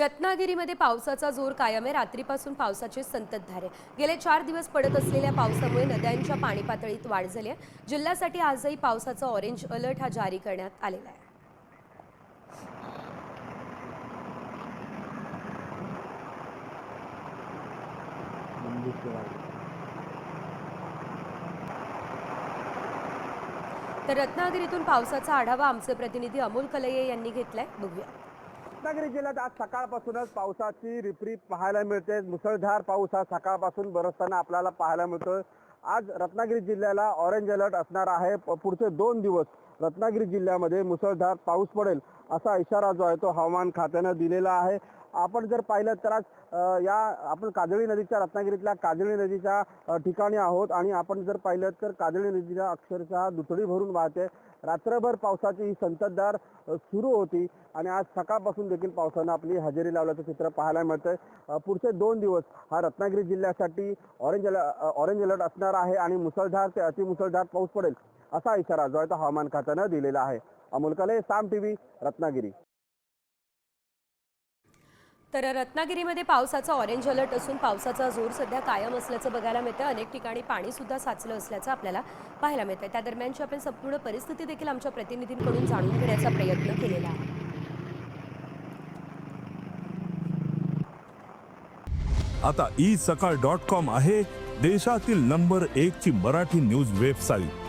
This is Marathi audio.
रत्नागिरीमध्ये पावसाचा जोर कायम आहे. रात्रीपासून पावसाची संततधार आहे. गेले चार दिवस पडत असलेल्या पावसामुळे नद्यांच्या पाणी पातळीत वाढ झाली आहे. जिल्ह्यासाठी आजही पावसाचा ऑरेंज अलर्ट हा जारी करण्यात आलेला आहे. तर रत्नागिरीतून पावसाचा आढावा आमचे प्रतिनिधी अमोल कलये यांनी घेतलाय. बघूया. रत्नागिरी जिल्ह्यात आज सकाळपासूनच पावसाची रिपरीप पाहायला मिळते. मुसळधार पाऊस हा सकाळपासून बरसताना आपल्याला पाहायला मिळतोय. आज रत्नागिरी जिल्ह्याला ऑरेंज अलर्ट असणार आहे. पुढचे दोन दिवस रत्नागिरी जिल्ह्यामध्ये मुसळधार पाऊस पडेल असा इशारा जो आहे तो हवामान खात्यानं दिलेला आहे. आपण जर पाहिलं तर आज या आपण काजळी नदीच्या रत्नागिरीतल्या काजळी नदीच्या ठिकाणी आहोत आणि आपण जर पाहिलं तर काजळी नदीच्या अक्षरशः दुथडी भरून वाहते. रात्रभर पावसाची ही संततधार सुरू होती आणि आज सकाळपासून देखील पावसानं आपली हजेरी लावल्याचं चित्र पाहायला मिळतंय. पुढचे दोन दिवस हा रत्नागिरी जिल्ह्यासाठी ऑरेंज ऑरेंज अलर्ट असणार आहे आणि मुसळधार ते अतिमुसळधार पाऊस पडेल. असा इशारा जो आहे तो हवामान खात्यानं दिलेला आहे. अमोल कले साम टीव्ही रत्नागिरी. तर रत्नागिरीमध्ये पावसाचा ऑरेंज अलर्ट असून पावसाचा जोर सध्या कायम असल्याचं बघायला मिळतं. अनेक ठिकाणी पाणी सुद्धा साचलं असल्याचं आपल्याला पाहायला मिळतंय. त्या दरम्यानची आपण संपूर्ण परिस्थिती देखील आमच्या प्रतिनिधींकडून जाणून घेण्याचा प्रयत्न केलेला आहे. आता ई सकाळ डॉट कॉम आहे देशातील नंबर एक ची मराठी न्यूज वेबसाईट